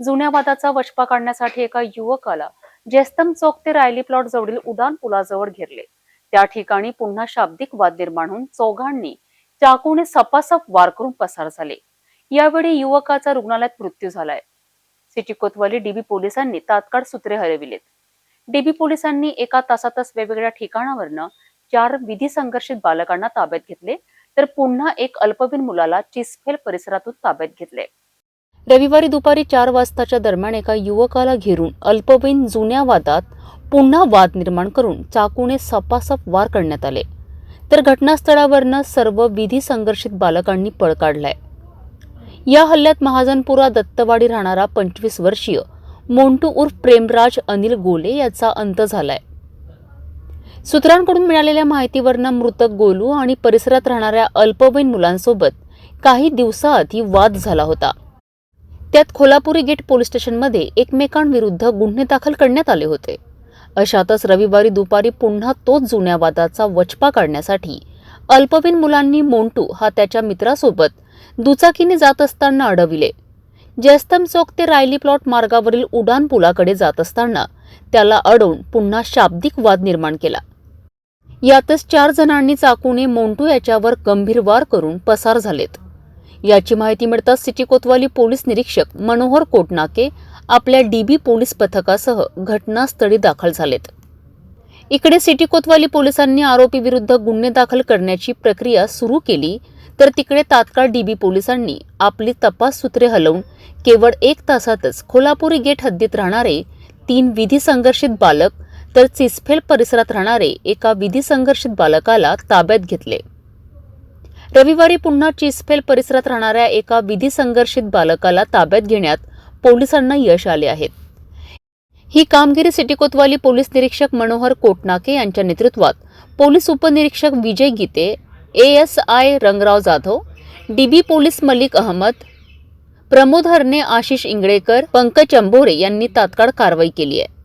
जुन्या वादाचा वचपा काढण्यासाठी एका युवकाला जेस्तम चौक ते रायली प्लॉट जवळील उदान पुलाजवळ घेरले. त्या ठिकाणी पुन्हा शाब्दिक वाद निर्माण होऊन चौघांनी चाकूने सपासप वार करून पसार झाले. यावेळी युवकाचा रुग्णालयात मृत्यू झालाय. सिटी कोतवाली डीबी पोलिसांनी तात्काळ सूत्रे हलविलेत डीबी पोलिसांनी एका तासातच वेगवेगळ्या ठिकाणावरनं चार विधी संघर्षित बालकांना ताब्यात घेतले तर पुन्हा एक अल्पवयीन मुलाला चिसफेल परिसरातून ताब्यात घेतले. रविवारी दुपारी चार वाजताच्या दरम्यान एका युवकाला घेरून अल्पवयीन जुन्या वादात पुन्हा वाद निर्माण करून चाकूने सपासप वार करण्यात आले. तर घटनास्थळावरनं सर्व विधी संघर्षित बालकांनी पळ काढलाय. या हल्ल्यात महाजनपुरा दत्तवाडी राहणारा पंचवीस वर्षीय मोंटू उर्फ प्रेमराज अनिल गोले याचा अंत झालाय. सूत्रांकडून मिळालेल्या माहितीवरनं मृतक गोलू आणि परिसरात राहणाऱ्या अल्पवयीन मुलांसोबत काही दिवसाआधी वाद झाला होता. त्यात खोलापुरी गेट पोलीस स्टेशनमध्ये एकमेकांविरुद्ध गुन्हे दाखल करण्यात आले होते. अशातच रविवारी दुपारी पुन्हा तोच जुन्या वादाचा वचपा काढण्यासाठी अल्पवयीन मुलांनी मोंटू हा त्याच्या मित्रासोबत दुचाकीने जात असताना अडविले. जयस्तम चौक ते रायली प्लॉट मार्गावरील उडान पुलाकडे जात असताना त्याला अडवून पुन्हा शाब्दिक वाद निर्माण केला. यातच चार जणांनी चाकूने मोंटू याच्यावर गंभीर वार करून पसार झालेत. याची माहिती मिळताच सिटी कोतवाली पोलीस निरीक्षक मनोहर कोटनाके आपल्या डीबी पोलीस पथकासह घटनास्थळी दाखल झालेत. इकडे सिटी कोतवाली पोलिसांनी आरोपी विरुद्ध गुन्हे दाखल करण्याची प्रक्रिया सुरू केली तर तिकडे तात्काळ डीबी पोलिसांनी आपली तपास सूत्रे हलवून केवळ एक तासातच खोलापुरी गेट हद्दीत राहणारे तीन विधी संघर्षित बालक तर चिसफेल परिसरात राहणारे एका विधी संघर्षित बालकाला ताब्यात घेतले. रविवारी पुन्हा चिसफेल परिसरात राहणाऱ्या एका विधी संघर्षित बालकाला ताब्यात घेण्यात पोलिसांना यश आले आहेत ही कामगिरी सिटी कोतवाली पोलीस निरीक्षक मनोहर कोटनाके यांच्या नेतृत्वात पोलीस उपनिरीक्षक Vijay Gite S I Rangrao Jadhav DB police Malik Ahmad Pramod Harne Ashish Ingalekar Pankaj Ambore यांनी तात्काळ कारवाई केली आहे.